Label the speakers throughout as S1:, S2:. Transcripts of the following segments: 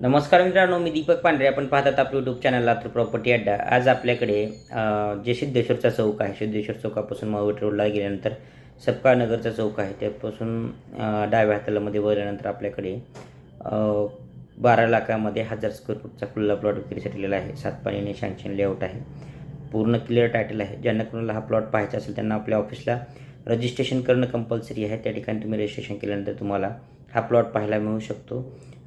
S1: नमस्कार मित्रांनो मी दीपक पांढरे. आपण पाहतात आपलं यूट्यूब चॅनल लातूर प्रॉपर्टी अड्डा. आज आपल्याकडे जे सिद्धेश्वरचा चौक आहे सिद्धेश्वर चौकापासून मावट रोडला गेल्यानंतर सपकाळ नगरचा चौक आहे. त्यापासून डाव्या हातालामध्ये वळल्यानंतर आपल्याकडे बारा लाखामध्ये हजार स्क्वेअर फूटचा खुल्ला प्लॉट विक्रीसाठी दिलेला आहे. सात पाणीने सँक्शन लेआउट आहे. पूर्ण क्लिअर टायटल आहे. ज्यांना कोणाला हा प्लॉट पाहायचा असेल त्यांना आपल्या ऑफिसला रजिस्ट्रेशन करणं कंपल्सरी आहे. त्या ठिकाणी तुम्ही रजिस्ट्रेशन केल्यानंतर तुम्हाला हा प्लॉट पाहायला मिळू शकतो.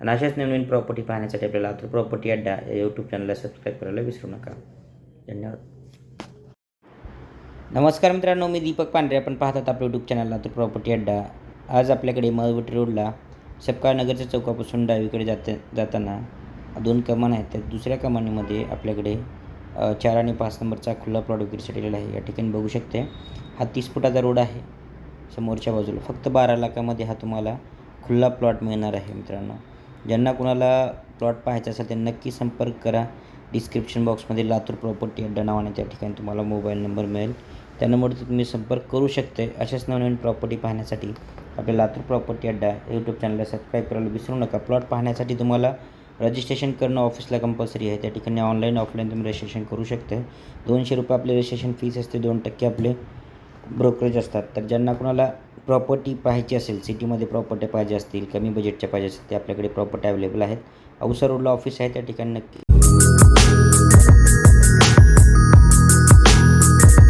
S1: आणि अशाच नवीन प्रॉपर्टी पाहण्यासाठी आपल्याला लातूर प्रॉपर्टी अड्डा या यूट्यूब चॅनलला सबस्क्राईब करायला विसरू नका. धन्यवाद. नमस्कार मित्रांनो मी दीपक पांढरे. आपण पाहतात आपल्या यूट्यूब चॅनलला तर प्रॉपर्टी अड्डा. आज आपल्याकडे मळवटी रोडला सपकाळ नगरच्या चौकापासून डावीकडे जाते जाताना दोन कमान आहेत. त्या दुसऱ्या कमानीमध्ये आपल्याकडे चार आणि पाच नंबरचा खुला प्लॉट विक्रीसाठी दिलेला आहे. या ठिकाणी बघू शकते. हा तीस फुटाचा रोड आहे. समोरच्या बाजूला फक्त बारा लाखामध्ये हा तुम्हाला खुल्ला प्लॉट मिळणार आहे मित्रांनो. ज्यांना कुणाला प्लॉट पाहायचा असेल तर नक्की संपर्क करा. डिस्क्रिप्शन बॉक्समध्ये लातूर प्रॉपर्टी अड्डा नावाने त्या ठिकाणी तुम्हाला मोबाईल नंबर मिळेल. त्या नंबरवर तुम्ही संपर्क करू शकते अशाच नवनवीन प्रॉपर्टी पाहण्यासाठी आपल्या लातूर प्रॉपर्टी अड्डा यूट्यूब चॅनलला सबस्क्राईब करायला विसरू नका. प्लॉट पाहण्यासाठी तुम्हाला रजिस्ट्रेशन करणं ऑफिसला कंपल्सरी आहे. त्या ठिकाणी ऑनलाईन ऑफलाईन तुम्ही रजिस्ट्रेशन करू शकते दोनशे रुपये आपले रजिस्ट्रेशन फीस असते. दोन टक्के आपले ब्रोकरेज असतात. तर ज्यांना कुणाला प्रॉपर्टी पाहायची असेल सिटीमध्ये प्रॉपर्टी पाहिजे असतील कमी बजेटच्या पाहिजे असतील ते आपल्याकडे प्रॉपर्टी अवेलेबल आहेत. औसा रोडला ऑफिस आहे त्या ठिकाणी नक्की.